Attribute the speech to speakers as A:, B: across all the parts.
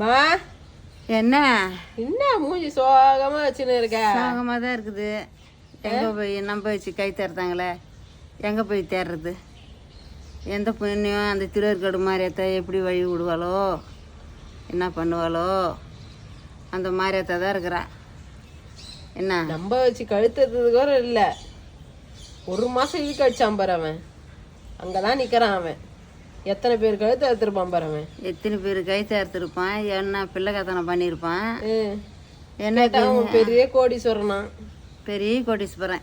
A: மா.
B: என்ன?
A: என்ன மூஞ்சி சோகமா வச்சுன்னு இருக்க?
B: சோகமாக தான் இருக்குது. எங்கே போய் நம்ப வச்சு கை தருத்தாங்களே எங்கே போய் தேடுறது எந்த புண்ணியம் அந்த திருவேற்காடு மாரியத்தை எப்படி வழி விடுவாளோ? என்ன பண்ணுவாளோ? அந்த மாரியத்தை தான் இருக்கிறா. என்ன?
A: நம்ப வச்சு கழுத்தது கூட இல்ல. ஒரு மாசம் இழுக்க அடிச்சான் பாரு அவன். அங்கதான் நிக்கிறான் அவன். எத்தனை பேர் கழுத்து எடுத்துருப்பான் பாரு அவன்
B: எத்தனை பேர் கை தேர்த்திருப்பான் என்ன பிள்ளை கத்தனம் பண்ணியிருப்பான். என்ன
A: பெரிய கோடீஸ்வரனா?
B: பெரிய கோட்டீஸ்வரன்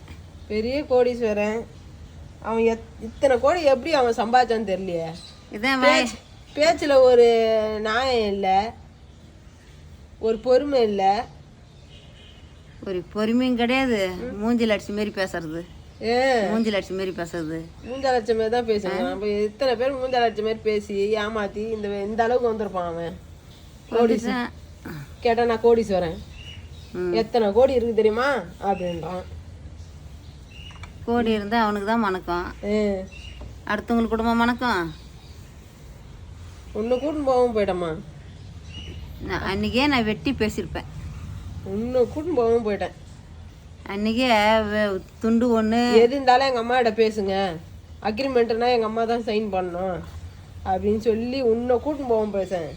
A: பெரிய கோடீஸ்வரன். அவன் எத்- இத்தனை கோடி எப்படி அவன் சம்பாதிச்சான்னு தெரியலையே.
B: இதான்
A: பேச்சுல ஒரு நியாயம் இல்ல. ஒரு பொறுமை இல்ல.
B: ஒரு பொறுமையும் கிடையாது. மூஞ்சில் அடிச்சு மாரி பேசுறது.
A: ஏ.
B: மூஞ்சில் அடிச்சு மாரி பேசுறது
A: மூஞ்ச லட்சம் பேர் தான் பேசுவான். அப்ப இத்தனை பேர் மூஞ்ச லட்சம் பேர் பேசி ஏமாத்தி இந்த இந்த அளவுக்கு வந்திருப்பான் அவன். கோடீஸ்
B: இதுதான்.
A: கேட்டா நான் கோடீஸ்வரன். எத்தனை கோடி இருக்கு தெரியுமா? அப்படின்றான்.
B: கோடி இருந்தால் அவனுக்கு தான் மணக்கம். அடுத்தவங்களுக்கு குடும்பம் மணக்கம்.
A: உன்னை கூட்டின்னு போகவும் போயிட்டம்மா.
B: நான் அன்றைக்கே நான் வெட்டி பேசியிருப்பேன்.
A: உன்னை கூட்டின்னு போகவும் போயிட்டேன்.
B: அன்றைக்கே வெ- துண்டு ஒன்று
A: எது இருந்தாலும் எங்க அம்மா கிட்ட பேசுங்க. அக்ரிமெண்ட்னா எங்க அம்மா தான் சைன் பண்ணணும். அப்படின்னு சொல்லி உன்னை கூட்டின்னு போகவும் பேசேன்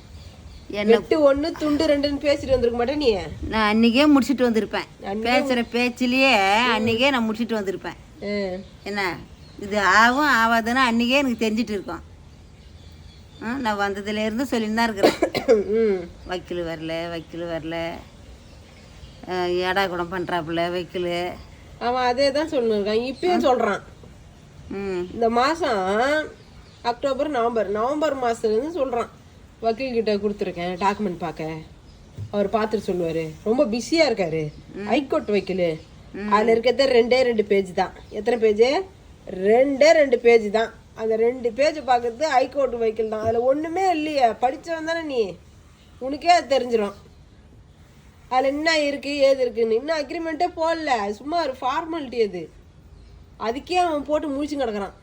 A: வெட்டு ஒண்ணு துண்டு ரெண்டுன்னு பேசிட்டு வந்திருக்க மாட்டே நீ?
B: நான் அன்றைக்கே முடிச்சிட்டு வந்திருப்பேன். பேசுகிற பேச்சிலேயே அன்றைக்கே நான் முடிச்சிட்டு வந்திருப்பேன். என்ன? இது ஆகும் ஆகாதுன்னு அன்றைக்கே எனக்கு தெரிஞ்சிட்டு இருக்கோம். நான் வந்ததுலேருந்து சொல்லின்னு தான் இருக்கிறேன். வக்கீல் வரல வக்கீல் வரல. ஏடா குடம் பண்ணுறாப்புல வக்கீல்.
A: அவன் அதே தான் சொல்லிருக்கான் இப்பயும் சொல்றான்.
B: ம்.
A: இந்த மாசம் அக்டோபர் நவம்பர். நவம்பர் மாசத்துல இருந்து சொல்றான். வக்கீல் கிட்ட கொடுத்துருக்கேன் டாக்குமெண்ட் பார்க்க அவர் பார்த்துட்டு சொல்லுவாரு. ரொம்ப பிஸியா இருக்காரு. ஹைகோர்ட் வக்கீல். அதுல இருக்கிறது ரெண்டே ரெண்டு பேஜ் தான். எத்தனை பேஜ் ரெண்டே ரெண்டு பேஜ் தான். அந்த ரெண்டு பேஜ் பார்க்கறது ஹைகோர்ட் வக்கீல் தான். அதுல ஒண்ணுமே இல்லையே. படிச்சவன் தானே நீ. உனக்கே அது தெரிஞ்சிடும் அதுல என்ன இருக்கு ஏது இருக்குன்னு. இன்னும் அக்ரிமெண்ட்டே போடல. சும்மா ஒரு ஃபார்மாலிட்டி அது. அதுக்கே அவன் போட்டு முழிச்சு கிடக்குறான்.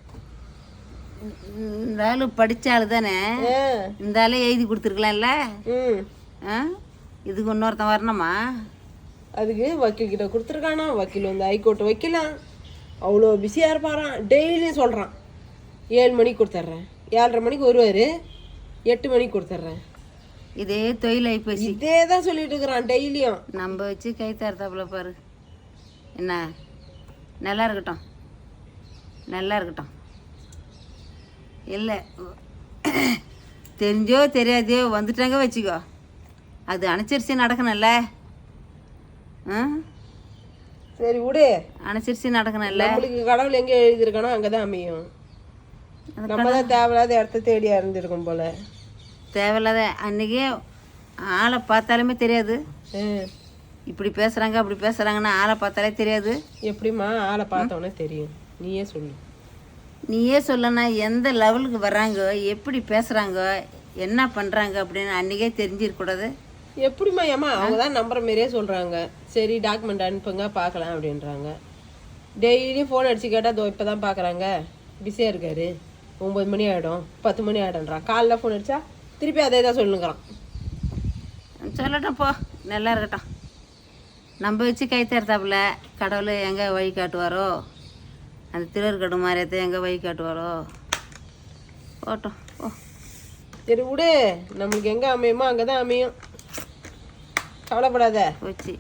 B: இந்த ஆளு படித்த ஆள் தானே? இந்த ஆளே எழுதி கொடுத்துருக்கலாம்ல? இதுக்கு இன்னொருத்தன் வரணுமா?
A: அதுக்கு வக்கீல் கிட்ட கொடுத்துருக்கானா. வக்கீல் வந்து ஹைகோர்ட் வைக்கலாம் அவ்வளோ பிஸியாக இருப்பாராம். டெய்லியும் சொல்கிறான் ஏழு மணிக்கு கொடுத்துட்றேன் ஏழரை மணிக்கு வருவார். எட்டு மணிக்கு கொடுத்துட்றேன்
B: இதே தொழில் ஆகிப்போச்சு
A: இதே தான் சொல்லிட்டு இருக்கிறான் டெய்லியும்.
B: நம்ம வச்சு கை தரத்தாப்புல பாரு. என்ன? நல்லா இருக்கட்டும். நல்லா இருக்கட்டும். இல்லை. தெரிஞ்சோ தெரியாதையோ வந்துட்டாங்க வச்சுக்கோ. அது அனுசரித்து நடக்கணும்ல. ஆ?
A: சரி விடு.
B: அனுசரித்து நடக்கணும்ல.
A: நம்மளுக்கு கடவுள் எங்கே எழுதியிருக்கானோ அங்கே தான் அமையும் நம்ம தான் தேவையில்லாத இடத்த தேடி அறிஞ்சிருக்கோம் போல.
B: தேவையில்லாத அன்றைக்கே ஆளை பார்த்தாலுமே தெரியாது. இப்படி பேசுகிறாங்க அப்படி பேசுகிறாங்கன்னா ஆளை பார்த்தாலே தெரியாது.
A: எப்படிம்மா ஆளை பார்த்தோன்னே தெரியும். நீயே சொல்லு.
B: நீயே சொல்லனா எந்த லெவலுக்கு வர்றாங்க எப்படி பேசுகிறாங்க என்ன பண்ணுறாங்க அப்படின்னு அன்றைக்கே தெரிஞ்சிருக்கூடாது.
A: எப்படிம்மா ஏம்மா அவங்க தான் நம்புற மாரியே சொல்கிறாங்க சரி டாக்குமெண்ட் அனுப்புங்க பார்க்கலாம் அப்படின்றாங்க. டெய்லியும் ஃபோன் அடிச்சு கேட்டால் தோ இப்போ தான் பார்க்குறாங்க பிஸியாக இருக்காரு. ஒம்பது மணி ஆகிடும் பத்து மணி ஆகிடும்ன்றான் காலைல ஃபோன் அடிச்சா திருப்பி அதே தான் சொல்லுங்கிறான்
B: சொல்லட்டும் போ. நல்லா இருக்கட்டும். நம்ம வச்சு கை தரத்தாப்புல கடவுள் எங்கே வழி காட்டுவாரோ? அந்த திருவருக்கடு மாரியத்தை எங்கே வழி காட்டுவாரோ? போட்டோம் ஓ
A: சரி விடு. நம்மளுக்கு எங்கே அமையுமோ அங்கே தான் அமையும். கவலைப்படாத.
B: போச்சு.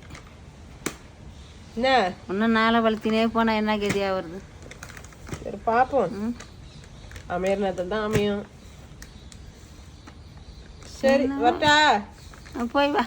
A: என்ன?
B: இன்னும் நாளை வளர்த்தினே போனால் என்ன கதியாக வருது?
A: சரி பார்ப்போம்
B: ம்.
A: அமையிற நேரத்தில் தான் அமையும். சரி வரட்டா.
B: போய் வா.